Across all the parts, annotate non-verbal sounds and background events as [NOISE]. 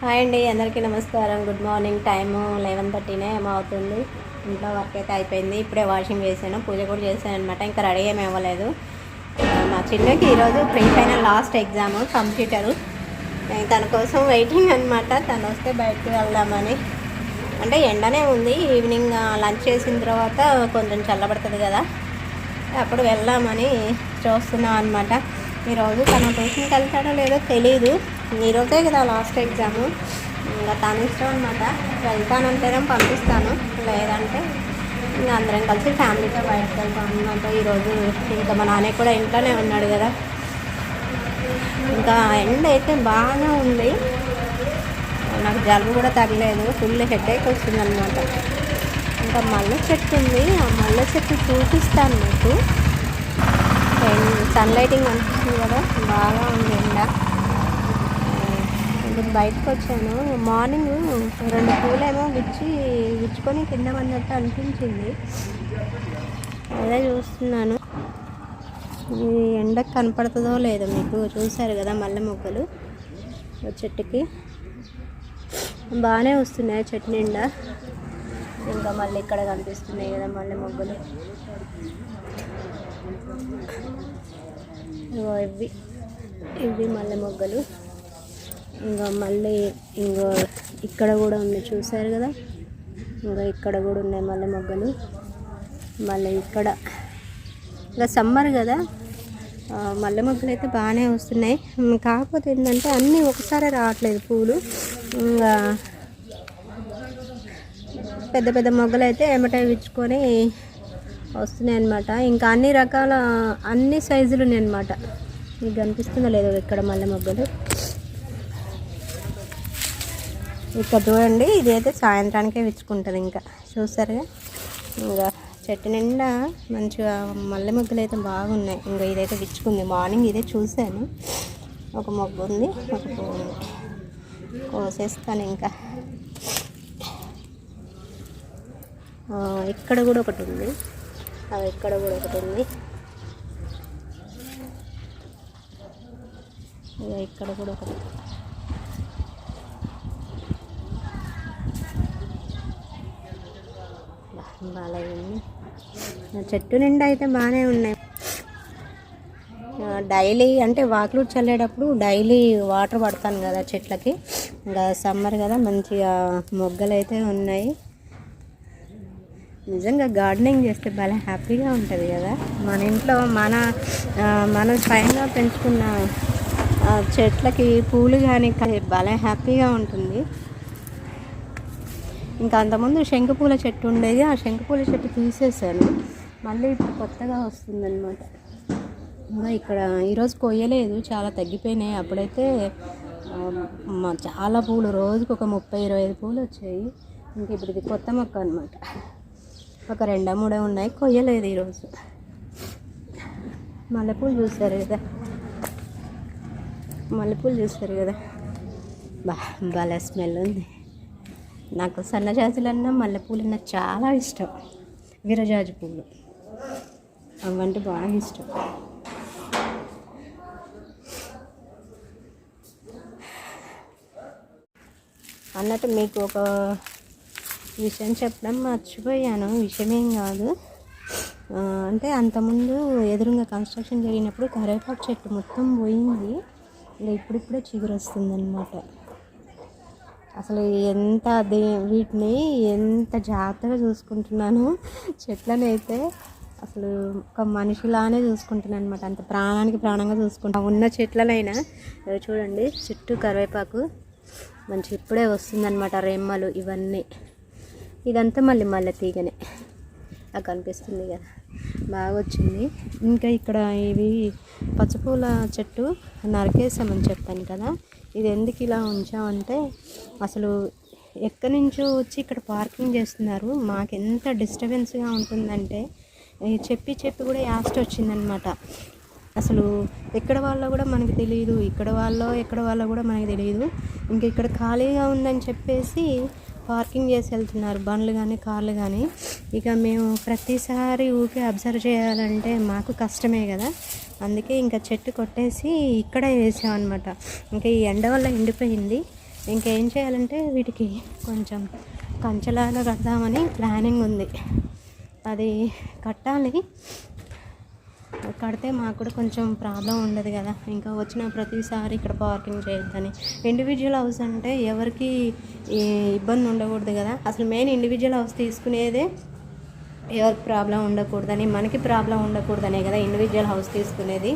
Hi అండి అందరికీ నమస్కారం. గుడ్ మార్నింగ్ టైము లెవెన్ థర్టీనే ఏమో అవుతుంది. ఇంట్లో వర్క్ అయితే అయిపోయింది. ఇప్పుడే వాషింగ్ చేశాను పూజ కూడా చేశాను అనమాట ఇంకా రెడీ ఏమి అవ్వలేదు. మా చిన్నకి ఈరోజు pre final last exam computer. తన కోసం వెయిటింగ్ అనమాట తను వస్తే బయటకు వెళ్దామని. అంటే ఎండనే ఉంది. ఈవినింగ్ లంచ్ చేసిన తర్వాత కొంచెం చల్లబడుతుంది కదా. అప్పుడు వెళ్దామని చూస్తున్నాం అనమాట ఈరోజు తన ట్యూషన్కి వెళ్తాడో లేదో తెలీదు. ఈరోజే కదా లాస్ట్ ఎగ్జాము. ఇంకా తన ఇష్టం అనమాట వెళ్తానంటేనే పంపిస్తాను. లేదంటే ఇంకా అందరం కలిసి ఫ్యామిలీతో బయటకు వెళ్తాం. అనమాట ఈరోజు ఇంకా మా నాన్న కూడా ఇంట్లోనే ఉన్నాడు కదా. ఇంకా ఎండ అయితే బాగా ఉంది. నాకు జలుబు కూడా తగ్గలేదు ఫుల్ హెడేక్ వచ్చిందనమాట ఇంకా మల్లె చెట్టు ఉంది. ఆ మల్లె చెట్టు చూపిస్తాను మీకు. సన్ లైటింగ్ అనిపిస్తుంది కదా? బాగా ఉంది ఎండ. ఇప్పుడు బయటకు వచ్చాను మార్నింగ్ రెండు పూలేమో విచ్చి విచ్చుకొని కింద పడినట్టు అనిపించింది. అదే చూస్తున్నాను. ఈ ఎండకు కనపడుతుందో లేదో మీకు చూశారు కదా మల్లె మొగ్గలు? చెట్టుకి. బాగానే వస్తున్నాయి చెట్టు నిండా. ఇంకా మళ్ళీ ఇక్కడ కనిపిస్తున్నాయి కదా మళ్ళీ మొగ్గలు. ఇవి. ఇవి మల్లె మొగ్గలు. ఇంకా మళ్ళీ ఇంకో ఇక్కడ కూడా ఉన్నాయి చూసారు కదా? ఇంకా ఇక్కడ కూడా ఉన్నాయి మల్లె మొగ్గలు. మళ్ళీ ఇక్కడ. ఇంకా సమ్మర్ కదా? మల్లె మొగ్గలు అయితే బాగానే వస్తున్నాయి. కాకపోతే ఏంటంటే అన్నీ ఒకసారి రావట్లేదు పూలు. ఇంకా పెద్ద పెద్ద మొగ్గలు అయితే ఎమట విచ్చుకొని వస్తున్నాయి అనమాట ఇంకా అన్ని రకాల అన్ని సైజులు ఉన్నాయి అనమాట మీకు కనిపిస్తుందో లేదో ఇక్కడ మల్లె మొగ్గలు. ఇక్కడ చూడండి ఇది అయితే సాయంత్రానికే విచ్చుకుంటుంది ఇంకా. చూసారుగా? ఇంకా చెట్టు నిండా మంచిగా మల్లె మొగ్గలు అయితే బాగున్నాయి. ఇంకా ఇదైతే విచ్చుకుంది. మార్నింగ్ ఇదే చూశాను. ఒక మొగ్గు ఉంది ఒక పువ్వు ఉంది. కోసేస్తాను ఇంకా. ఇక్కడ కూడా ఒకటి ఉంది. అవి ఇక్కడ కూడా ఒకటి ఉంది. ఇక ఇక్కడ కూడా ఒకటి. బాగా చెట్టు నిండా అయితే బాగానే ఉన్నాయి. డైలీ అంటే వాకిలు చల్లేటప్పుడు డైలీ వాటర్ పడతాను కదా చెట్లకి. ఇంకా సమ్మర్ కదా మంచిగా మొగ్గలు అయితే ఉన్నాయి. నిజంగా గార్డెనింగ్ చేస్తే భలే హ్యాపీగా ఉంటుంది కదా. మన ఇంట్లో మన మనం మన స్వయంగా పెంచుకున్న చెట్లకి పూలు కానీ భలే హ్యాపీగా ఉంటుంది. ఇంకా అంతకుముందు శంకుపూల చెట్టు ఉండేది. ఆ శంకుపూల చెట్టు తీసేసాను. మళ్ళీ ఇప్పుడు కొత్తగా వస్తుందన్నమాట. ఇంకా ఇక్కడ ఈరోజు కొయ్యలేదు. చాలా తగ్గిపోయినాయి. అప్పుడైతే చాలా పూలు రోజుకు ఒక ముప్పై ఇరవై ఐదు పూలు వచ్చాయి. ఇంక ఇప్పుడు ఇది కొత్త మొక్క అనమాట ఒక రెండా మూడో ఉన్నాయి. కొయ్యలేదు ఈరోజు. మల్లెపూలు చూస్తారు కదా. మల్లెపూలు చూస్తారు కదా. బా భలే స్మెల్ ఉంది. నాకు సన్నజాజులన్నా మల్లెపూలన్నా చాలా ఇష్టం. విరజాజు పూలు. అవంటే బాగా ఇష్టం. అన్నట్టు మీకు ఒక విషయం చెప్పడం మర్చిపోయాను. విషయమేం కాదు. అంటే అంతకుముందు ఎదురుగా కన్స్ట్రక్షన్ జరిగినప్పుడు కరివేపాకు చెట్టు మొత్తం పోయింది. ఇప్పుడిప్పుడే చిగురు వస్తుందన్నమాట అసలు ఎంత దే వీటిని ఎంత జాగ్రత్తగా చూసుకుంటున్నాను. చెట్లనైతే అసలు ఒక మనిషిలానే చూసుకుంటున్నాను అనమాట అంత ప్రాణానికి ప్రాణంగా చూసుకుంటా ఉన్న చెట్లనైనా చూడండి చుట్టూ కరివేపాకు మంచి ఇప్పుడే వస్తుందన్నమాట. రెమ్మలు ఇవన్నీ. ఇదంతా మళ్ళీ మళ్ళీ తీగనే. అలా కనిపిస్తుంది కదా. బాగా వచ్చింది ఇంకా ఇక్కడ ఇవి పచ్చపూల చెట్టు నరికేసామని చెప్పాను కదా. ఇది ఎందుకు ఇలా ఉంచామంటే అసలు ఎక్కడి నుంచో వచ్చి ఇక్కడ పార్కింగ్ చేస్తున్నారు. మాకు ఎంత డిస్టర్బెన్స్గా ఉంటుందంటే చెప్పి చెప్పి కూడా యాస్ట్ వచ్చిందనమాట. అసలు ఎక్కడ వాళ్ళో కూడా మనకు తెలియదు ఇక్కడ వాళ్ళో ఎక్కడ వాళ్ళో కూడా మనకి తెలియదు ఇంకా ఇక్కడ ఖాళీగా ఉందని చెప్పేసి పార్కింగ్ చేసి వెళ్తున్నారు బండ్లు కానీ కార్లు కానీ ఇక మేము ప్రతిసారి ఊకే అబ్జర్వ్ చేయాలంటే మాకు కష్టమే కదా. అందుకే ఇంకా చెట్టు కొట్టేసి ఇక్కడే వేసామన్నమాట. ఇంకా ఈ ఎండ వల్ల ఎండిపోయింది. ఇంకేం చేయాలంటే వీటికి కొంచెం కంచెలాగా కడదామని ప్లానింగ్ ఉంది. అది కట్టాలి. కడితే మాకు కూడా కొంచెం ప్రాబ్లం ఉండదు కదా. ఇంకా వచ్చిన ప్రతిసారి ఇక్కడ పార్కింగ్ చేయొద్దని. ఇండివిజువల్ హౌస్ అంటే ఎవరికి ఇబ్బంది ఉండకూడదు కదా. అసలు మెయిన్ ఇండివిజువల్ హౌస్ తీసుకునేదే ఎవరికి ప్రాబ్లం ఉండకూడదని మనకి ప్రాబ్లం ఉండకూడదనే కదా ఇండివిజువల్ హౌస్ తీసుకునేది.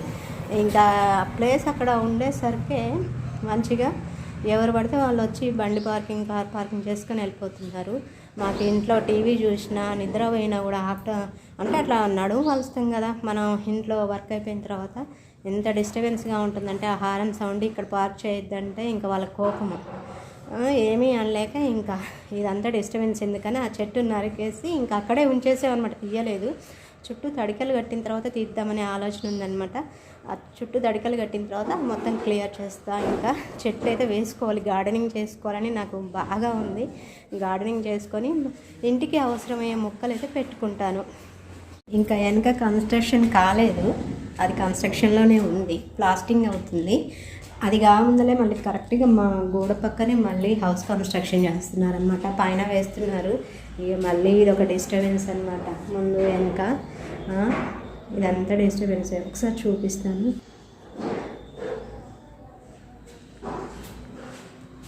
ఇంకా ప్లేస్ అక్కడ ఉండేసరికి మంచిగా ఎవరు పడితే వాళ్ళు వచ్చి బండి పార్కింగ్ కార్ పార్కింగ్ చేసుకొని వెళ్ళిపోతున్నారు. మాకు ఇంట్లో టీవీ చూసినా నిద్రపోయినా కూడా ఆఫ్టర్ అంటే అట్లా నడుము వలుస్తాం కదా మనం ఇంట్లో వర్క్ అయిపోయిన తర్వాత ఎంత డిస్టర్బెన్స్గా ఉంటుందంటే ఆ హారన్ సౌండ్ ఇక్కడ పార్క్ చేయొద్దంటే ఇంకా వాళ్ళ కోపము. ఏమీ అనలేక ఇంకా ఇదంతా డిస్టర్బెన్స్ ఎందుకని ఆ చెట్టు నరికేసి ఇంకా అక్కడే ఉంచేసామన్నమాట తీయలేదు చుట్టూ తడికలు కట్టిన తర్వాత తీద్దామనే ఆలోచన ఉందన్నమాట. ఆ చుట్టూ తడికలు కట్టిన తర్వాత మొత్తం క్లియర్ చేస్తా. ఇంకా చెట్లు అయితే వేసుకోవాలి గార్డెనింగ్ చేసుకోవాలని నాకు బాగా ఉంది. గార్డెనింగ్ చేసుకొని ఇంటికి అవసరమయ్యే మొక్కలు అయితే పెట్టుకుంటాను. ఇంకా వెనక కన్స్ట్రక్షన్ కాలేదు. అది కన్స్ట్రక్షన్లోనే ఉంది. ప్లాస్టింగ్ అవుతుంది. అది కాముందలే మళ్ళీ కరెక్ట్గా మా గోడ పక్కనే మళ్ళీ హౌస్ కన్స్ట్రక్షన్ చేస్తున్నారనమాట పైన వేస్తున్నారు. ఇక మళ్ళీ ఇది ఒక డిస్టర్బెన్స్ అనమాట ముందు వెనక ఇదంతా డిస్టర్బెన్స్ ఒకసారి చూపిస్తాను.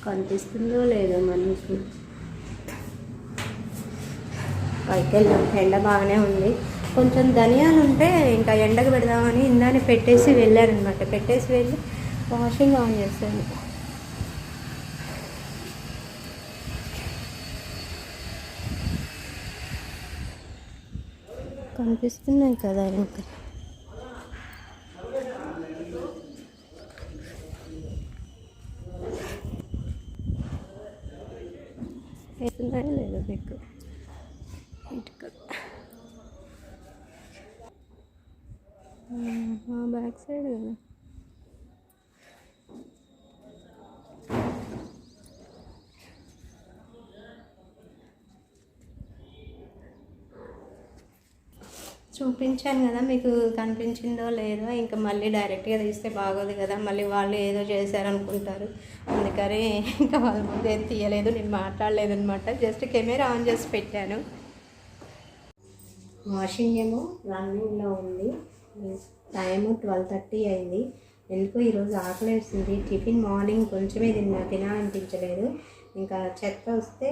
కనిపిస్తుందో లేదో మనకి. పైకి వెళ్ళాం ఎండ బాగానే ఉంది. కొంచెం ధనియాలు ఉంటే ఇంకా ఎండకు పెడదామని ఇందాన్ని పెట్టేసి వెళ్ళారనమాట పెట్టేసి వెళ్ళి వాషింగ్ ఆన్ చేసాను కనిపిస్తున్నాయి కదా ఇంకా. వేస్తున్నాయా లేదో మీకు. ఇటుక బ్యాక్ సైడ్ కదా. చూపించాను కదా మీకు కనిపించిందో లేదో ఇంకా మళ్ళీ డైరెక్ట్గా తీస్తే బాగోదు కదా మళ్ళీ వాళ్ళు ఏదో చేశారనుకుంటారు. అందుకని ఇంకా వాళ్ళ ముందు ఏం తీయలేదు నేను మాట్లాడలేదు అనమాట జస్ట్ కెమెరా ఆన్ చేసి పెట్టాను. వాషింగ్ ఏమో రన్నింగ్లో ఉంది. టైము ట్వెల్వ్ థర్టీ అయింది. ఎందుకో ఈరోజు ఆకలి టిఫిన్ మార్నింగ్ కొంచెమే తిన్నా తినాలనిపించలేదు. ఇంకా చెత్త వస్తే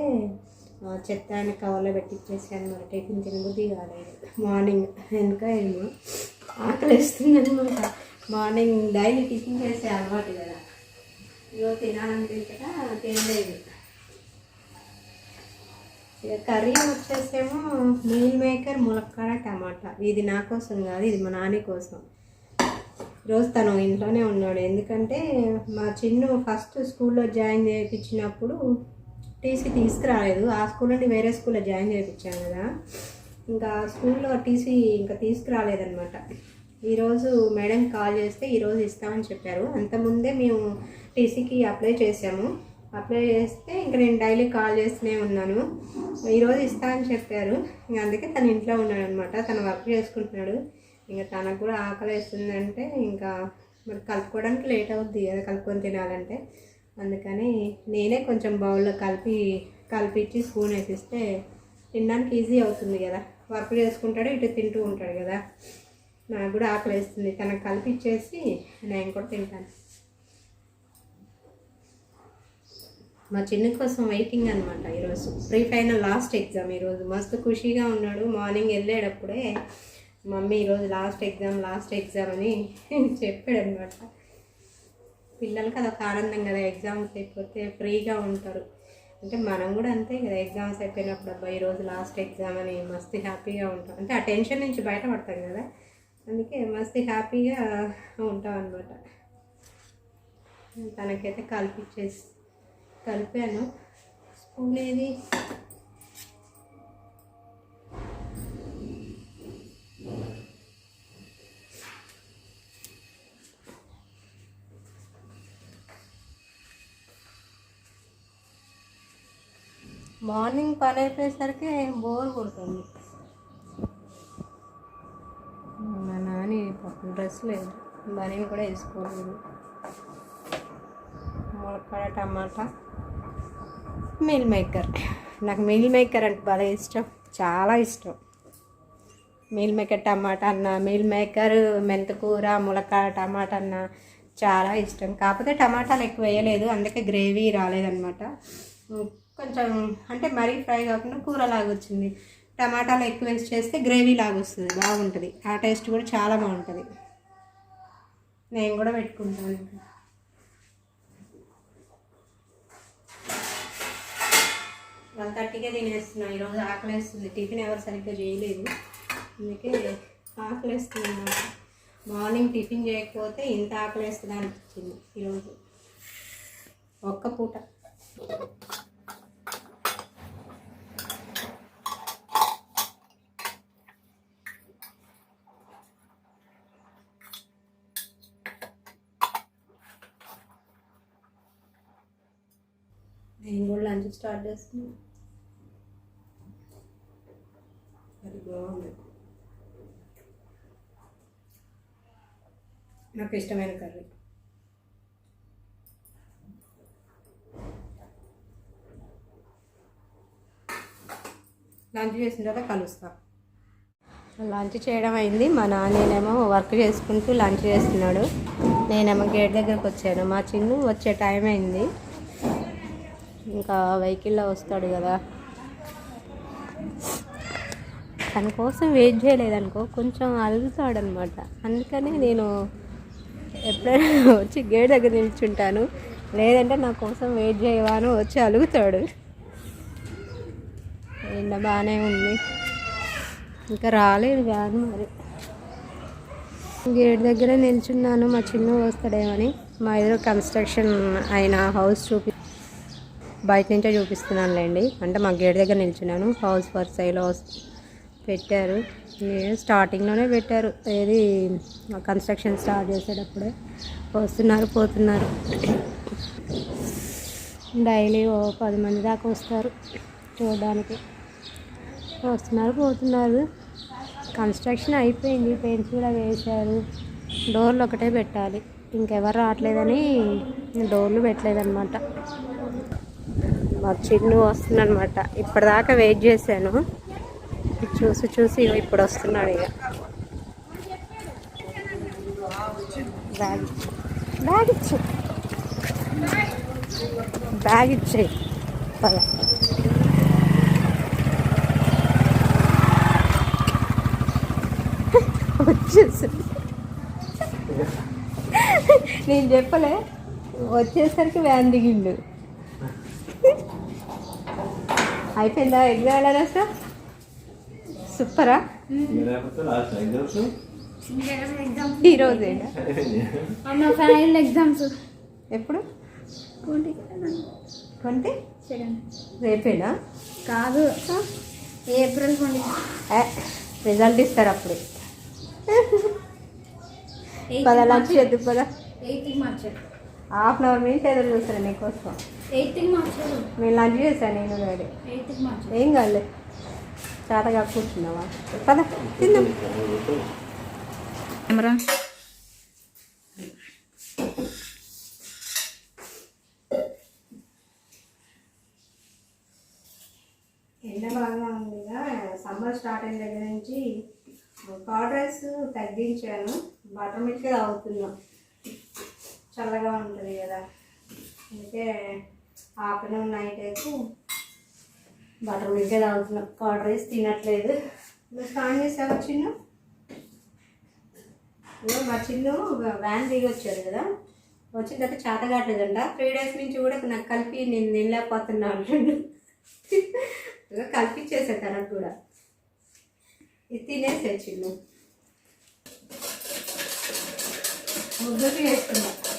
చెత్త ఆయన కవర్లో పెట్టించేసి అనమాట టిఫిన్ తినబుద్ధి కాలేదు. మార్నింగ్ ఎందుక ఏమో ఆకలి వేస్తుంది మార్నింగ్ డైలీ టిఫిన్ చేసే అలవాటు కదా. ఇదో తినాలనిపించక తినలేదు. ఇక కర్రీ వచ్చేసేమో మీల్ మేకర్ ములక్కాడ టమాటా. ఇది నా కోసం కాదు ఇది మా నాని కోసం. రోజు తను ఇంట్లోనే ఉన్నాడు. ఎందుకంటే మా చిన్ను ఫస్ట్ స్కూల్లో జాయిన్ చేయించినప్పుడు టీసీ తీసుకురాలేదు. ఆ స్కూల్ నుండి వేరే స్కూల్లో జాయిన్ చేయించాను కదా. ఇంకా స్కూల్లో టీసీ ఇంకా తీసుకురాలేదనమాట ఈరోజు మేడం కాల్ చేస్తే ఈరోజు ఇస్తామని చెప్పారు. అంతకుముందే మేము టీసీకి అప్లై చేసాము అప్లై చేస్తే ఇంకా నేను డైలీ కాల్ చేస్తూనే ఉన్నాను. ఈరోజు ఇస్తా అని చెప్పారు. ఇంకా అందుకే తను ఇంట్లో ఉన్నాడు అనమాట తను వర్క్ చేసుకుంటున్నాడు. ఇంకా తనకు కూడా ఆకలి వేస్తుందంటే ఇంకా మరి కలుపుకోవడానికి లేట్ అవుద్ది కదా కలుపుకొని తినాలంటే. అందుకని నేనే కొంచెం బౌల్లో కలిపి కలిపిచ్చి స్పూన్ వేసిస్తే తినడానికి ఈజీ అవుతుంది కదా. వర్క్ చేసుకుంటాడు ఇటు తింటూ ఉంటాడు కదా. నాకు కూడా ఆకలి వేస్తుంది. తనకు కలిపిచ్చేసి నేను కూడా తింటాను. మా చిన్న కోసం వెయిటింగ్ అనమాట ఈరోజు. ప్రీ ఫైనల్ లాస్ట్ ఎగ్జామ్ ఈరోజు. మస్తు ఖుషీగా ఉన్నాడు. మార్నింగ్ వెళ్ళేటప్పుడే మమ్మీ ఈరోజు లాస్ట్ ఎగ్జామ్ లాస్ట్ ఎగ్జామ్ అని [LAUGHS] చెప్పాడు అనమాట పిల్లలకి అదొక ఆనందం కదా ఎగ్జామ్స్ అయిపోతే ఫ్రీగా ఉంటారు. అంటే మనం కూడా అంతే కదా ఎగ్జామ్స్ అయిపోయినప్పుడు అబ్బా ఈరోజు లాస్ట్ ఎగ్జామ్ అని మస్తు హ్యాపీగా ఉంటాం. అంటే ఆ టెన్షన్ నుంచి బయటపడతాం కదా అందుకే మస్తు హ్యాపీగా ఉంటాం అనమాట తనకైతే కలిపిచ్చేసి కలిపాను. స్పూన్ ఏది? మార్నింగ్ పని అయిపోయేసరికి బోర్ కొడుతుంది. మా నాని డ్రెస్ లేదు. బనీని కూడా వేసుకోలేదు. ములక్కాడ టమాటా. Meal maker. నాకు మీల్ మేకర్ అంటే బాగా ఇష్టం. చాలా ఇష్టం. మీల్ మేకర్ టమాటా అన్న మీల్ మేకర్ మెంతకూర ములక్కాడ టమాటా అన్న చాలా ఇష్టం. కాకపోతే టమాటాలు ఎక్కువ వేయలేదు. అందుకే గ్రేవీ రాలేదన్నమాట. కొంచెం అంటే మరీ ఫ్రై కాకుండా కూర లాగా వచ్చింది. టమాటాలు ఎక్కువ వేసి చేస్తే గ్రేవీ లాగా వస్తుంది బాగుంటుంది. ఆ టేస్ట్ కూడా చాలా బాగుంటుంది. నేను కూడా పెట్టుకుంటాను. వన్ థర్టీకే తినేస్తున్నా. ఈరోజు ఆకలేస్తుంది టిఫిన్ ఎవరు సరిగ్గా చేయలేదు. అందుకే ఆకలేస్తుంది మార్నింగ్ టిఫిన్ చేయకపోతే ఇంత ఆకలేస్తుంది అనిపించింది ఈరోజు. ఒక్క పూట నేను కూడా లంచ్ స్టార్ట్ చేస్తున్నాను అది బాగుంది. నాకు ఇష్టమైన కర్రీ. లంచ్ చేసిన తర్వాత కలుస్తా. లంచ్ చేయడం అయింది. మా నాన్నేమో వర్క్ చేసుకుంటూ లంచ్ చేస్తున్నాడు. నేనేమో గేట్ దగ్గరకు వచ్చాను. మా చిన్ను వచ్చే టైం అయింది. ఇంకా వెహికల్లో వస్తాడు కదా. తన కోసం వెయిట్ చేయలేదనుకో కొంచెం అలుగుతాడనమాట అందుకనే నేను ఎప్పుడైనా వచ్చి గేట్ దగ్గర నిల్చుంటాను. లేదంటే నా కోసం వెయిట్ చేయవాను వచ్చి అలుగుతాడు ఎండ బాగానే ఉంది. ఇంకా రాలేదు కానీ మరి. గేట్ దగ్గర నిల్చున్నాను. మా చిన్న వస్తాడేమని. మా ఎదురు కన్స్ట్రక్షన్ అయిన హౌస్ చూపి బయట నుంచే చూపిస్తున్నానులేండి. అంటే మా గేట్ దగ్గర నిల్చున్నాను. హౌస్ ఫర్ సైలో పెట్టారు. స్టార్టింగ్లోనే పెట్టారు. ఏది కన్స్ట్రక్షన్ స్టార్ట్ చేసేటప్పుడే. వస్తున్నారు పోతున్నారు. డైలీ ఓ పది మంది దాకా వస్తారు చూడడానికి. వస్తున్నారు పోతున్నారు. కన్స్ట్రక్షన్ అయిపోయింది. పెయింట్స్ కూడా వేశారు. డోర్లు ఒకటే పెట్టాలి. ఇంకెవరు రావట్లేదని డోర్లు పెట్టలేదన్నమాట. మా చిన్ను వస్తుందనమాట ఇప్పటిదాకా వెయిట్ చేశాను. చూసి చూసి ఇప్పుడు వస్తున్నాడు ఇక. బ్యాగ్ బ్యాగ్ ఇచ్చే. బ్యాగ్ ఇచ్చే. పద. వచ్చేసి నేను చెప్పలే వచ్చేసరికి వ్యాన్ దిగిండు. అయిపోయిందా ఎగ్జామ్ ఎలా రాసా సూపరా? ఈరోజే ఫైనల్ ఎగ్జామ్స్ ఎప్పుడు? ట్వంటీ. రేపేనా? కాదు. April twenty. రిజల్ట్ ఇస్తారు అప్పుడు. పద లంచ్ చేద్దు పద మార్చారు హాఫ్ అన్ అవర్ నుంచి ఎదురు చూస్తాను నీకోసం. నేను లంచ్ చేశాను నేను డాడీ ఏం కాదులే. చాతగా కూర్చున్నావా? పద తిందాం. కెమెరా. ఎండ బాగా ఉందిగా సమ్మర్ స్టార్ట్ అయిన దగ్గర నుంచి కర్డ్ రైస్ తగ్గించాను బటర్ మిల్క్ తాగుతున్నాం చల్లగా ఉంటుంది కదా. అందుకే ఆఫ్టర్నూన్ నైట్ అయితే బటర్ మిల్కే తాగుతున్నాం. కర్డ్ రైస్ తినట్లేదు. నువ్వు స్నానం చేసావా చిన్న? మా చిన్ను వ్యాన్ దిగి వచ్చాడు కదా. వచ్చిన తర్వాత చేత కావట్లేదంట. త్రీ డేస్ నుంచి కూడా నాకు కలిపి నేను నిలలేకపోతున్నా అంటుండు. కల్పించేసా తనకు కూడా. ఇది తినేసే చిన్ను. ముగ్గురు వేసుకున్నా.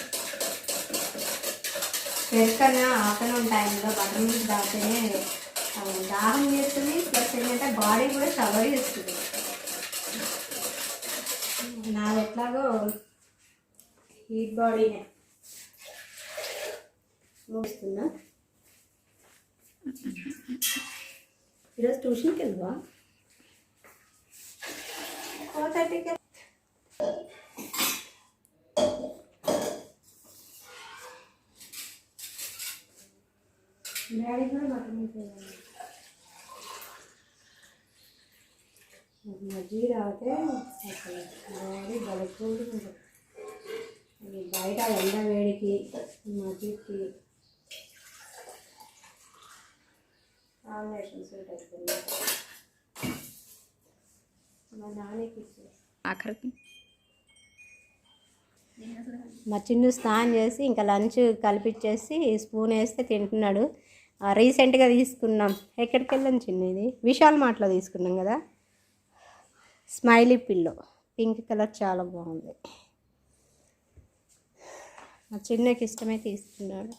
చేస్తానా ఆఫ్టర్నూన్ టైంలో బటర్ మిల్క్ దాటినే ఆ, దాహం చేస్తుంది ప్లస్ ఏంటంటే బాడీ కూడా షవర్ చేస్తుంది. నాది ఎట్లాగో హీట్ బాడీనే. ముగిస్తున్నా. ఈరోజు ట్యూషన్కి వెళ్దావా ఫోర్ థర్టీకి డాడీ కూడా తీసేయాలి మజ్జిగ తాగితే అసలు బాడీ బలకూడు బయట ఎండ వేడికి మజ్జిగకి మా నాన్నకి ఇచ్చేసి ఆఖరికి? మా చిన్ను స్నానం చేసి ఇంకా లంచ్ కలిపిచ్చేసి స్పూన్ వేస్తే తింటున్నాడు. రీసెంట్గా తీసుకున్నాం. ఎక్కడికి వెళ్ళాం చిన్న ఇది? విశాల్ మార్ట్లో తీసుకున్నాం కదా? Smiley pillow. పింక్ కలర్ చాలా బాగుంది. మా చిన్నకి ఇష్టమే తీసుకున్నాడు.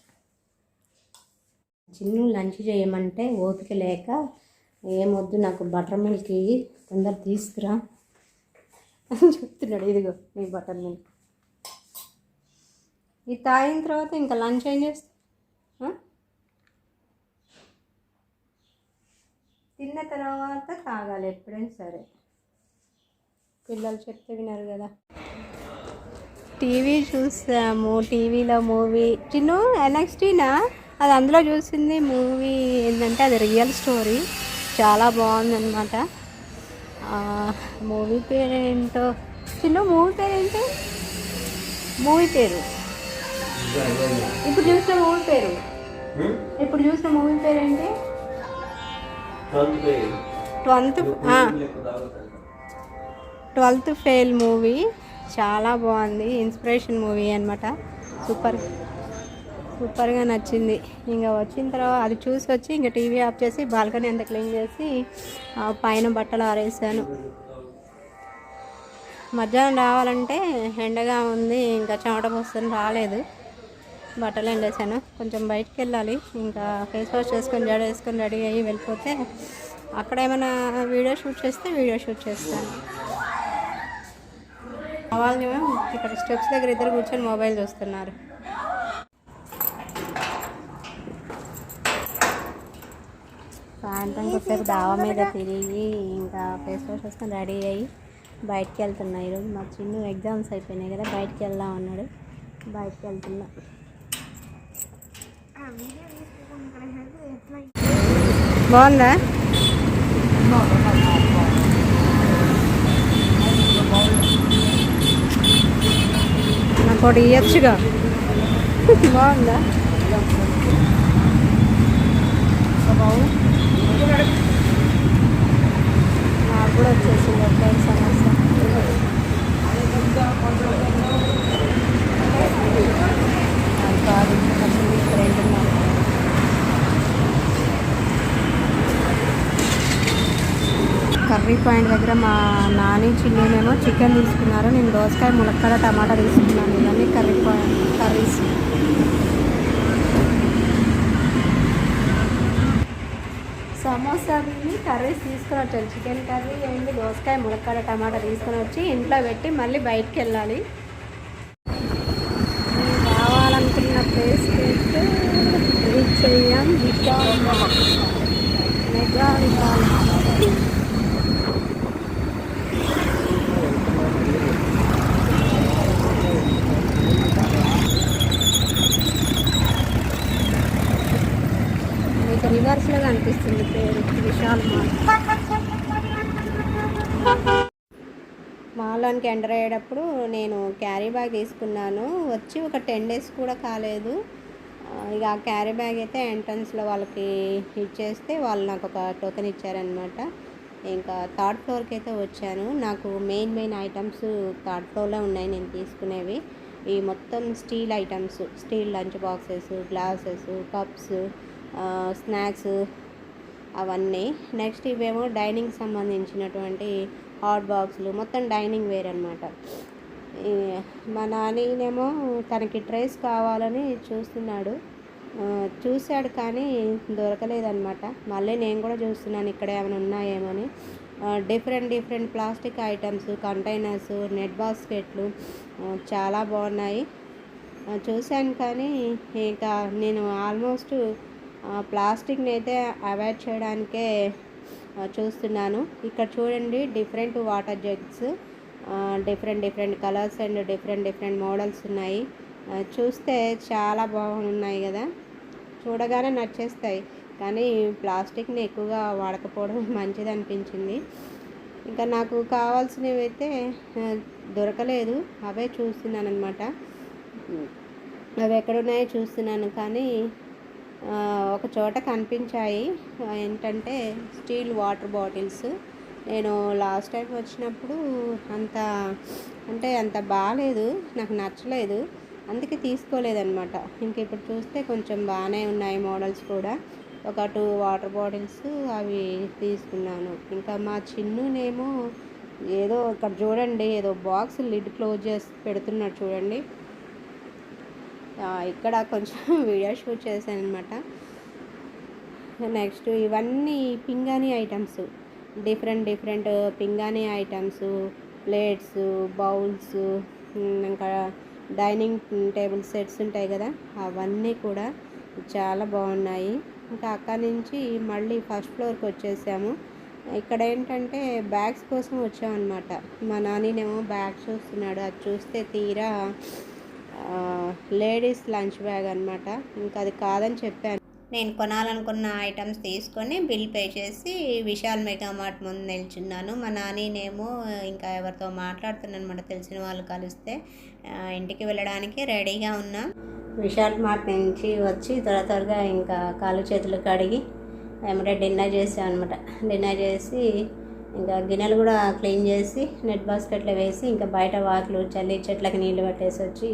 చిన్ను లంచ్ చేయమంటే ఓపిక లేక ఏమొద్దు నాకు బటర్ మిల్క్ ఇయ్యి, తొందర తీసుకురా అని చెప్తున్నాడు. ఇదిగో నీ బటర్ మిల్క్. ఇది తాగిన తర్వాత ఇంకా లంచ్ ఏం చేస్తా తిన్న తర్వాత తాగాలి ఎప్పుడైనా సరే. పిల్లలు చెప్తే వినరు కదా. టీవీ చూసాము టీవీలో మూవీ. చిన్ను ఎన్ఎక్స్టీనా అది అందులో చూసింది మూవీ ఏంటంటే అది రియల్ స్టోరీ. చాలా బాగుందన్నమాట. మూవీ పేరు ఏంటో చిన్న మూవీ పేరు ఏంటి మూవీ పేరు. ఇప్పుడు చూసిన మూవీ పేరు. ఇప్పుడు చూసిన మూవీ పేరు ఏంటి ట్వెల్త్ ట్వెల్త్ ఫెయిల్ మూవీ. చాలా బాగుంది. ఇన్స్పిరేషన్ మూవీ అనమాట సూపర్. సూపర్గా నచ్చింది. ఇంకా వచ్చిన తర్వాత అది చూసి వచ్చి ఇంకా టీవీ ఆఫ్ చేసి బాల్కనీ అంతా క్లీన్ చేసి పైన బట్టలు ఆరేసాను. మధ్యాహ్నం రావాలంటే ఎండగా ఉంది. ఇంకా చెమట పోస్తుంది రాలేదు. బట్టలు ఎండేసాను కొంచెం బయటికి వెళ్ళాలి. ఇంకా ఫేస్ వాష్ చేసుకొని జడ వేసుకొని రెడీ అయ్యి వెళ్ళిపోతే అక్కడ ఏమైనా వీడియో షూట్ చేస్తే వీడియో షూట్ చేస్తాను. వాళ్ళేమో ఇక్కడ స్టెప్స్ దగ్గర ఇద్దరు కూర్చొని మొబైల్ చూస్తున్నారు. సాయంత్రం కొద్దిసేపు దావా మీద తిరిగి ఇంకా ఫేస్ వాష్ చేసుకొని రెడీ అయ్యి బయటికి వెళ్తున్నా. ఈరోజు మా చిన్న ఎగ్జామ్స్ అయిపోయినాయి కదా బయటికి వెళ్దాం అన్నాడు. బయటికి వెళ్తున్నా. బాగుందా? నాకు ఒకటి ఇవ్వచ్చుగా బాగుందా? నాకు కూడా వచ్చేసింది ఒకే సమస్య అది కాదు కొంచెం డిఫరెంట్ ఉన్నాను కర్రీ పాయింట్ దగ్గర మా నాని చిన్ననేమో చికెన్ తీసుకున్నారు. నేను దోసకాయ ములక్కాడ టమాటా తీసుకున్నాను. ఇవన్నీ కర్రీ పాయింట్ కర్రీస్. సమోసా తిని కర్రీస్ తీసుకుని వచ్చాను. చికెన్ కర్రీ అండ్ దోసకాయ ములక్కడ టమాటా తీసుకొని వచ్చి ఇంట్లో పెట్టి మళ్ళీ బయటికి వెళ్ళాలి నేను రావాలనుకున్న ప్లేస్ రీచ్ అయ్యాం విశాల్ మెగా విశాల్ మీకు రివర్స్లో కనిపిస్తుంది పేరు విశాల్ మాల్. మాల్లోనికి ఎంటర్ అయ్యేటప్పుడు నేను క్యారీ బ్యాగ్ తీసుకున్నాను. వచ్చి ఒక టెన్ డేస్ కూడా కాలేదు. ఇక ఆ క్యారీ బ్యాగ్ అయితే ఎంట్రన్స్లో వాళ్ళకి ఇచ్చేస్తే వాళ్ళు నాకు ఒక టోకెన్ ఇచ్చారనమాట ఇంకా థర్డ్ ఫ్లోర్కి అయితే వచ్చాను. నాకు మెయిన్ మెయిన్ ఐటమ్స్ థర్డ్ ఫ్లోర్లో ఉన్నాయి నేను తీసుకునేవి. ఈ మొత్తం steel items steel lunch boxes glasses cups snacks అవన్నీ. నెక్స్ట్ ఇవేమో డైనింగ్ సంబంధించినటువంటి హాట్ బాక్సులు. మొత్తం డైనింగ్ వేర్ అనమాట మా నాన్నేమో తనకి ట్రేస్ కావాలని చూస్తున్నాడు. చూశాడు కానీ దొరకలేదనమాట మళ్ళీ నేను కూడా చూస్తున్నాను ఇక్కడ ఏమైనా ఉన్నాయేమని different different plastic items containers net బాస్కెట్లు చాలా బాగున్నాయి. చూశాను కానీ ఇంకా నేను ఆల్మోస్ట్ ప్లాస్టిక్ని అయితే అవాయిడ్ చేయడానికే చూస్తున్నాను. ఇక్కడ చూడండి different water jugs different different colours and different different models ఉన్నాయి. చూస్తే చాలా బాగున్నాయి కదా. చూడగానే నచ్చేస్తాయి. కానీ ప్లాస్టిక్ని ఎక్కువగా వాడకపోవడం [LAUGHS] మంచిది అనిపించింది ఇంకా నాకు కావాల్సినవి అయితే దొరకలేదు. అవే చూస్తున్నాను అనమాట అవి ఎక్కడున్నాయో చూస్తున్నాను. కానీ ఒక చోట కనిపించాయి. ఏంటంటే స్టీల్ వాటర్ బాటిల్స్. నేను లాస్ట్ టైం వచ్చినప్పుడు అంత అంటే అంత బాగాలేదు నాకు నచ్చలేదు. అందుకే తీసుకోలేదన్నమాట. ఇంక ఇప్పుడు చూస్తే కొంచెం బాగానే ఉన్నాయి మోడల్స్ కూడా. ఒక టూ వాటర్ బాటిల్స్ అవి తీసుకున్నాను. ఇంకా మా చిన్నునేమో ఏదో ఇక్కడ చూడండి ఏదో బాక్స్ లిడ్ క్లోజ్ చేసి పెడుతున్నాడు చూడండి. ఇక్కడ కొంచెం [LAUGHS] వీడియో షూట్ చేశాను అనమాట నెక్స్ట్ ఇవన్నీ పింగాణి ఐటమ్స్. డిఫరెంట్ డిఫరెంట్ పింగాణి ఐటమ్స్ ప్లేట్స్ బౌల్స్ ఇంకా డైనింగ్ టేబుల్ సెట్స్ ఉంటాయి కదా అవన్నీ కూడా చాలా బాగున్నాయి. ఇంకా అక్కడి నుంచి మళ్ళీ ఫస్ట్ ఫ్లోర్కి వచ్చేసాము. ఇక్కడ ఏంటంటే బ్యాగ్స్ కోసం వచ్చామన్నమాట. మా నానినేమో బ్యాగ్ చూస్తున్నాడు. అది చూస్తే తీరా లేడీస్ లంచ్ బ్యాగ్ అనమాట ఇంకా అది కాదని చెప్పాను. నేను కొనాలనుకున్న ఐటమ్స్ తీసుకొని బిల్ పే చేసి విశాల్ మెగా మార్ట్ ముందు నిల్చున్నాను. మా నానినేమో ఇంకా ఎవరితో మాట్లాడుతున్నాను అనమాట తెలిసిన వాళ్ళు కలిస్తే ఇంటికి వెళ్ళడానికి రెడీగా ఉన్నా. విశాల్ మార్ట్ నుంచి వచ్చి త్వర త్వరగా ఇంకా కాళ్ళు చేతులు కడిగి ఏమంటే డిన్నర్ చేసాం అనమాట డిన్నర్ చేసి ఇంకా గిన్నెలు కూడా క్లీన్ చేసి నెట్ బాస్కెట్లో వేసి ఇంకా బయట వాకిలు చల్లి చెట్లకి నీళ్ళు పట్టేసి వచ్చి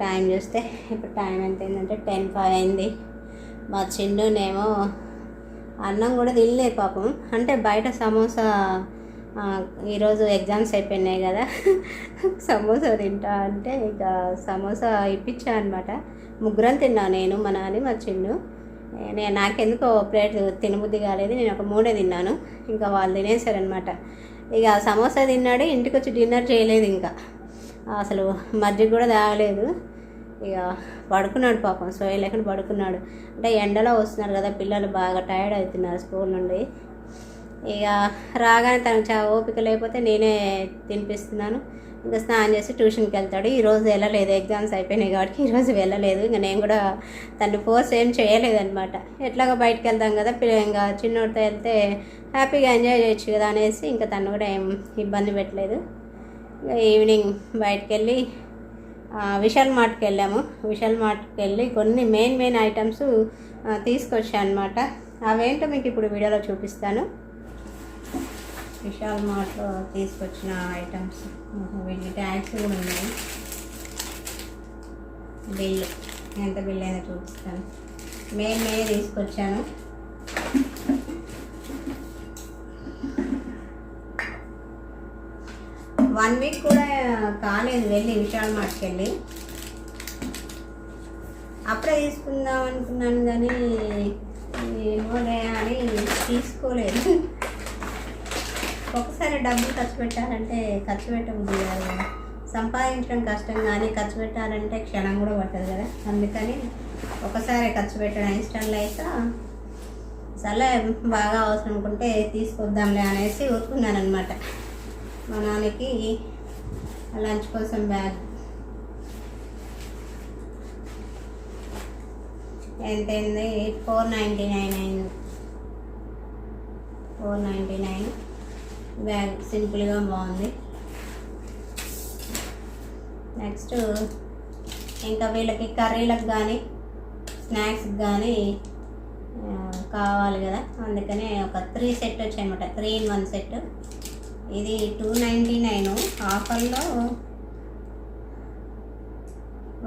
టైం చూస్తే ఇప్పుడు టైం ఎంత అయిందంటే టెన్ ఫైవ్ అయింది. మా చిన్నునేమో అన్నం కూడా తినలేదు పాపం. అంటే బయట సమోసా ఈరోజు ఎగ్జామ్స్ అయిపోయినాయి కదా. [LAUGHS] సమోసా తింటా అంటే ఇక సమోసా ఇప్పించా అనమాట ముగ్గురం తిన్నా నేను మా నాని మా చిన్ను. నేను నాకెందుకో ప్లేట్ తినబుద్ధి కాలేదు నేను ఒక మూడే తిన్నాను. ఇంకా వాళ్ళు తినేసారనమాట ఇక సమోసా తిన్నాడు ఇంటికి వచ్చి డిన్నర్ చేయలేదు ఇంకా. అసలు మజ్జిగ కూడా తాగలేదు. ఇక పడుకున్నాడు పాపం సోయ లేకుండా పడుకున్నాడు. అంటే ఎండలో వస్తున్నారు కదా పిల్లలు బాగా టైర్డ్ అవుతున్నారు స్కూల్ నుండి. ఇక రాగానే తనకు చాలా ఓపిక లేకపోతే నేనే తినిపిస్తున్నాను. ఇంకా స్నానం చేసి ట్యూషన్కి వెళ్తాడు. ఈరోజు వెళ్ళలేదు ఎగ్జామ్స్ అయిపోయినాయి కాబట్టి ఈరోజు వెళ్ళలేదు. ఇంకా నేను కూడా తను ఫోర్స్ ఏం చేయలేదనమాట ఎట్లాగో బయటకు వెళ్తాం కదా పిల్ల ఇంకా చిన్నోడితో వెళ్తే హ్యాపీగా ఎంజాయ్ చేయొచ్చు కదా అనేసి ఇంకా తను కూడా ఏం ఇబ్బంది పెట్టలేదు. ఈవినింగ్ బయటకు వెళ్ళి విశాల్ మార్ట్కి వెళ్ళాము విశాల్ మార్ట్కి వెళ్ళి కొన్ని మెయిన్ మెయిన్ ఐటమ్స్ తీసుకొచ్చా అనమాట అవేంటో మీకు ఇప్పుడు వీడియోలో చూపిస్తాను. విశాల్ మార్ట్లో తీసుకొచ్చిన ఐటమ్స్. వీటి ట్యాక్స్ కూడా ఉన్నాయి. బిల్లు ఎంత బిల్ అయినా చూపిస్తాను. మెయిన్ మెయిన్ తీసుకొచ్చాను. వన్ వీక్ కూడా కాలేదు వెళ్ళి విశాల్ మార్ట్కి వెళ్ళి. అప్పుడే తీసుకుందాం అనుకున్నాను కానీ ఏమోలే అని తీసుకోలేదు. ఒకసారి డబ్బులు ఖర్చు పెట్టాలంటే ఖర్చు పెట్టబుద్ది కాదు. కదా సంపాదించడం కష్టం కానీ ఖర్చు పెట్టాలంటే క్షణం కూడా పట్టదు కదా. అందుకని ఒకసారి ఖర్చు పెట్టడం ఇష్టం లేక సరే బాగా అవసరం అనుకుంటే తీసుకొద్దాంలే అనేసి ఊరుకున్నాను అనమాట మా నాన్నకి లంచ్ కోసం బ్యాగ్. ఎంత అయింది ఫోర్ నైంటీ నైన్ అయింది. Four ninety nine. బ్యాగ్ సింపుల్గా బాగుంది. నెక్స్ట్ ఇంకా వీళ్ళకి కర్రీలకు కానీ స్నాక్స్కి కానీ కావాలి కదా. అందుకనే ఒక త్రీ సెట్ వచ్చాయన్నమాట. Three in one set. ఇది టూ నైంటీ నైన్ ఆఫర్లో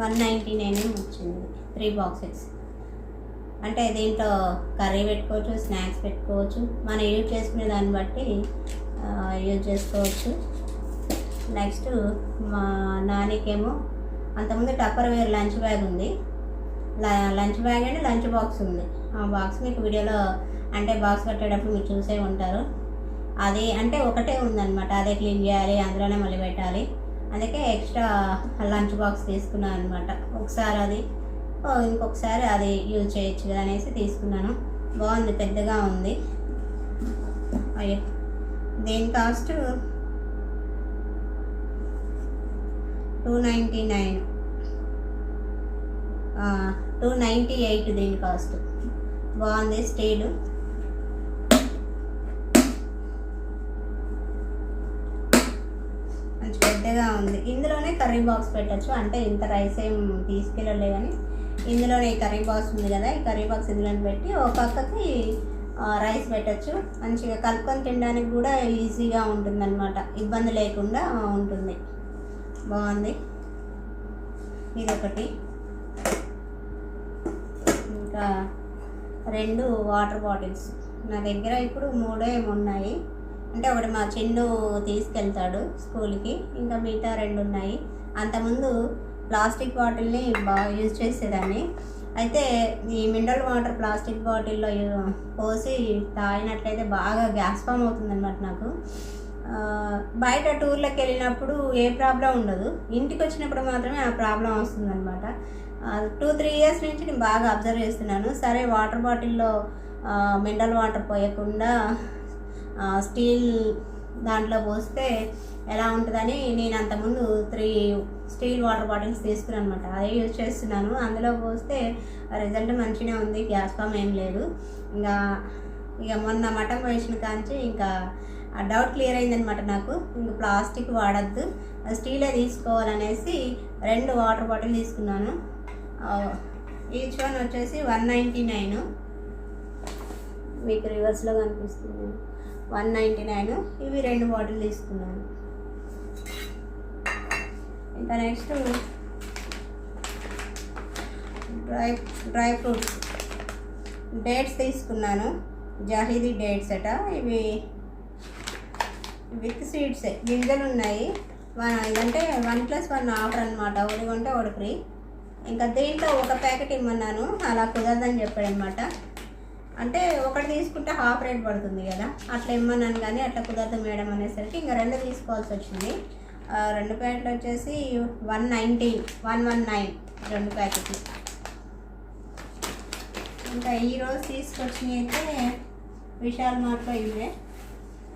వన్ నైంటీ నైన్ వచ్చింది. త్రీ బాక్సెస్ అంటే దీంట్లో కర్రీ పెట్టుకోవచ్చు స్నాక్స్ పెట్టుకోవచ్చు మనం యూజ్ చేసుకునే దాన్ని బట్టి యూజ్ చేసుకోవచ్చు. నెక్స్ట్ మా నానికేమో అంతకుముందు టప్పర్ వేర్ లంచ్ బ్యాగ్ ఉంది. ల- lunch bag and lunch box ఉంది. ఆ బాక్స్ మీకు వీడియోలో అంటే బాక్స్ కట్టేటప్పుడు మీరు చూసే ఉంటారు. అది అంటే ఒకటే ఉందన్నమాట. అదే క్లీన్ చేయాలి అందులోనే మళ్ళీ పెట్టాలి. అందుకే ఎక్స్ట్రా లంచ్ బాక్స్ తీసుకున్నాను అనమాట ఒకసారి అది ఇంకొకసారి అది యూజ్ చేయొచ్చు కదా అనేసి తీసుకున్నాను. బాగుంది పెద్దగా ఉంది. అయ్యో దీని cost two ninety nine. Two ninety eight దీని కాస్ట్. బాగుంది స్టీలు మంచి పెద్దగా ఉంది. ఇందులోనే కర్రీ బాక్స్ పెట్టచ్చు. అంటే ఇంత రైస్ ఏం తీసుకెళ్ళలే కానీ ఇందులోనే ఈ కర్రీ బాక్స్ ఉంది కదా ఈ కర్రీ బాక్స్ ఇందులో పెట్టి ఒక పక్కకి రైస్ పెట్టచ్చు. మంచిగా కలుపుకొని తినడానికి కూడా ఈజీగా ఉంటుందన్నమాట. ఇబ్బంది లేకుండా ఉంటుంది. బాగుంది? ఇదొకటి. ఇంకా రెండు వాటర్ బాటిల్స్. నా దగ్గర ఇప్పుడు మూడే ఉన్నాయి. అంటే ఒకటి మా చెండు తీసుకెళ్తాడు స్కూల్కి. ఇంకా మిగతా రెండు ఉన్నాయి. అంతకుముందు ప్లాస్టిక్ బాటిల్ని బాగా యూజ్ చేసేదాన్ని. అయితే ఈ మినరల్ వాటర్ ప్లాస్టిక్ బాటిల్లో పోసి తాగినట్లయితే బాగా గ్యాస్ ఫామ్ అవుతుందన్నమాట నాకు. బయట టూర్లకు వెళ్ళినప్పుడు ఏ ప్రాబ్లం ఉండదు. ఇంటికి వచ్చినప్పుడు మాత్రమే ఆ ప్రాబ్లం వస్తుందన్నమాట. టూ త్రీ ఇయర్స్ నుంచి నేను బాగా అబ్జర్వ్ చేస్తున్నాను. సరే వాటర్ బాటిల్లో మినరల్ వాటర్ పోయకుండా స్టీల్ దాంట్లో పోస్తే ఎలా ఉంటుందని నేను అంతకుముందు త్రీ స్టీల్ వాటర్ బాటిల్స్ తీసుకున్నాను అనమాట అదే యూజ్ చేస్తున్నాను. అందులో పోస్తే రిజల్ట్ మంచిగా ఉంది. గ్యాస్ ఫామ్ ఏం లేదు. ఇంకా ఇక మొన్న మటన్ వేసిన కాంచి ఇంకా ఆ డౌట్ క్లియర్ అయిందనమాట నాకు. ఇంక ప్లాస్టిక్ వాడద్దు. స్టీలే తీసుకోవాలనేసి రెండు వాటర్ బాటిల్ తీసుకున్నాను. ఈచ్ వన్ వచ్చేసి వన్ నైంటీ నైన్. మీకు రివర్స్లో కనిపిస్తుంది. One ninety nine. ఇవి రెండు బాటిల్ తీసుకున్నాను. ఇంకా next dry dry fruits. Dates తీసుకున్నాను. జాహిదీ డేట్స్ అట. ఇవి విత్ సీడ్స్ గింజలు ఉన్నాయి వన్ ఇదంటే వన్ ప్లస్ వన్ ఆఫర్ అనమాట ఒకటి కొంటే ఒకటి ఫ్రీ. ఇంకా దీంట్లో ఒక ప్యాకెట్ ఇమ్మన్నాను. అలా కుదరదని చెప్పాడు అనమాట అంటే ఒకటి తీసుకుంటే హాఫ్ రేట్ పడుతుంది కదా. అట్లా ఇమ్మన్నాను కానీ అట్లా కుదరదు మేడం అనేసరికి ఇంకా రెండు తీసుకోవాల్సి వచ్చింది. రెండు ప్యాకెట్లు వచ్చేసి one ninety one one nine రెండు ప్యాకెట్లు. ఇంకా ఈరోజు తీసుకొచ్చినవి అయితే విశాల్ మార్ట్లో ఇవే.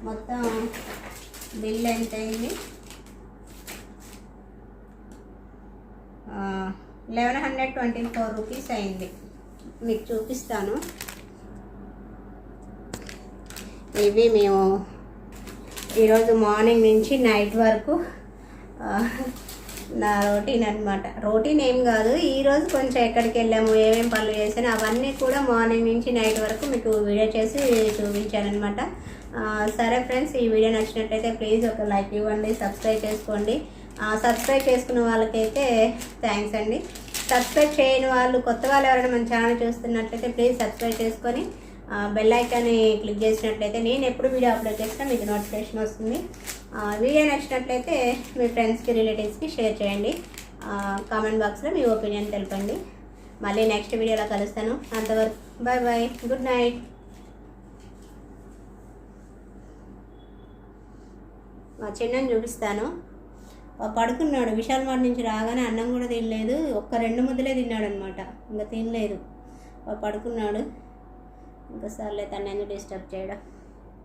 మొత్తం బిల్ ఎంత అయింది? Eleven hundred twenty four rupees అయింది. మీకు చూపిస్తాను. ఇవి మేము ఈరోజు మార్నింగ్ నుంచి నైట్ వరకు నా రొటీన్ అనమాట రొటీన్ ఏం కాదు ఈరోజు కొంచెం ఎక్కడికి వెళ్ళాము ఏమేమి పనులు చేసాను అవన్నీ కూడా మార్నింగ్ నుంచి నైట్ వరకు మీకు వీడియో చేసి చూపించానమాట సరే ఫ్రెండ్స్ ఈ వీడియో నచ్చినట్లయితే ప్లీజ్ ఒక లైక్ ఇవ్వండి సబ్స్క్రైబ్ చేసుకోండి. సబ్స్క్రైబ్ చేసుకున్న వాళ్ళకైతే థ్యాంక్స్ అండి. సబ్స్క్రైబ్ చేయని వాళ్ళు కొత్త వాళ్ళు ఎవరైనా మన ఛానల్ చూస్తున్నట్లయితే ప్లీజ్ సబ్స్క్రైబ్ చేసుకొని బెల్ ఐకాన్ని క్లిక్ చేసినట్లయితే నేను ఎప్పుడు వీడియో అప్లోడ్ చేసినా మీకు నోటిఫికేషన్ వస్తుంది. ఆ, వీడియో నచ్చినట్లయితే మీ ఫ్రెండ్స్కి రిలేటివ్స్కి షేర్ చేయండి. కామెంట్ బాక్స్లో మీ ఒపీనియన్ తెలపండి. మళ్ళీ నెక్స్ట్ వీడియోలో కలుస్తాను. అంతవరకు బాయ్ బాయ్ గుడ్ నైట్ మా చిన్నని చూపిస్తాను. పడుకున్నాడు. విశాల్ మాట నుంచి రాగానే అన్నం కూడా తినలేదు. ఒక్క రెండు ముద్దలే తిన్నాడు అనమాట ఇంకా తినలేదు. పడుకున్నాడు. ఇంకా లేదు తను ఎందుకు డిస్టర్బ్ చేయడం.